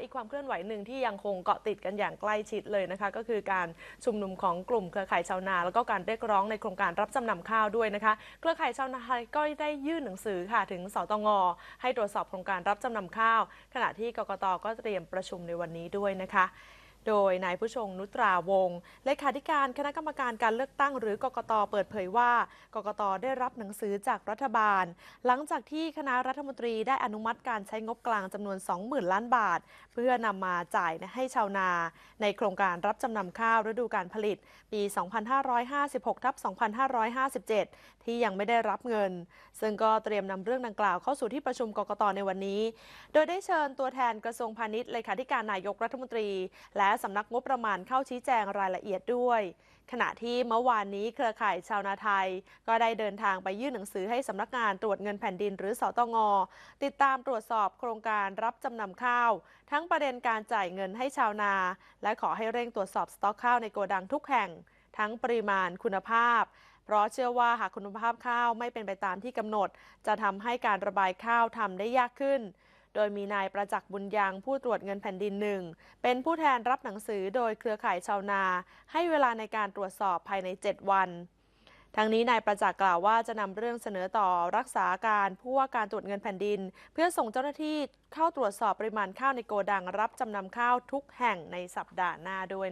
อีกความเคลื่อนไหวหนึ่งที่ยังคงเกาะติดกันอย่างใกล้ชิดเลยนะคะ ก็คือการชุมนุมของกลุ่มเครือข่ายชาวนา แล้วก็การเรียกร้องในโครงการรับจำนำข้าวด้วยนะคะ เครือข่ายชาวนาไทยก็ได้ยื่นหนังสือค่ะถึงสตงให้ตรวจสอบโครงการรับจำนำข้าว ขณะที่กกตก็เตรียมประชุมในวันนี้ด้วยนะคะ โดยนายผู้ชงนุตราวงศ์เลขาธิการคณะกรรมการการเลือกตั้งหรือกกตเปิดเผยว่ากกตได้รับหนังสือจากรัฐบาล หลังจากที่คณะรัฐมนตรีได้อนุมัติการใช้งบกลางจำนวน 20,000 ล้านบาท เพื่อนำมาจ่ายให้ชาวนา ในโครงการรับจำนำข้าวฤดูการผลิต ปี 2556ทับ2557 ที่ยังไม่ได้รับเงิน ซึ่งก็เตรียมนำเรื่องดังกล่าวเข้าสู่ที่ประชุมกกตในวันนี้ โดยได้เชิญตัวแทนกระทรวงพาณิชย์เลขาธิการนายกรัฐมนตรี และสำนักงบประมาณเข้าชี้แจงรายละเอียดด้วย ขณะที่เมื่อวานนี้เครือข่ายชาวนาไทย ก็ได้เดินทางไปยื่นหนังสือให้สำนักงานตรวจเงินแผ่นดินหรือสตงติดตามตรวจสอบโครงการรับจำนำข้าว ทั้งประเด็นการจ่ายเงินให้ชาวนา และขอให้เร่งตรวจสอบสต็อกข้าวในโกดังทุกแห่ง ทั้งปริมาณคุณภาพเพราะเชื่อว่าหากคุณภาพข้าวไม่เป็นไปตามที่กำหนด จะทำให้การระบายข้าวทำได้ยากขึ้น โดยมีนายประจักษ์บุญยังผู้ตรวจเงินแผ่นดินหนึ่งเป็นผู้แทนรับหนังสือโดยเครือข่ายชาวนา ให้เวลาในการตรวจสอบภายใน 7 วันทั้งนี้นายประจักษ์กล่าวว่าจะนำเรื่องเสนอต่อรักษาการผู้ว่าการตรวจเงินแผ่นดิน เพื่อส่งเจ้าหน้าที่เข้าตรวจสอบปริมาณข้าวในโกดังรับจำนำข้าวทุกแห่งในสัปดาห์หน้าด้วย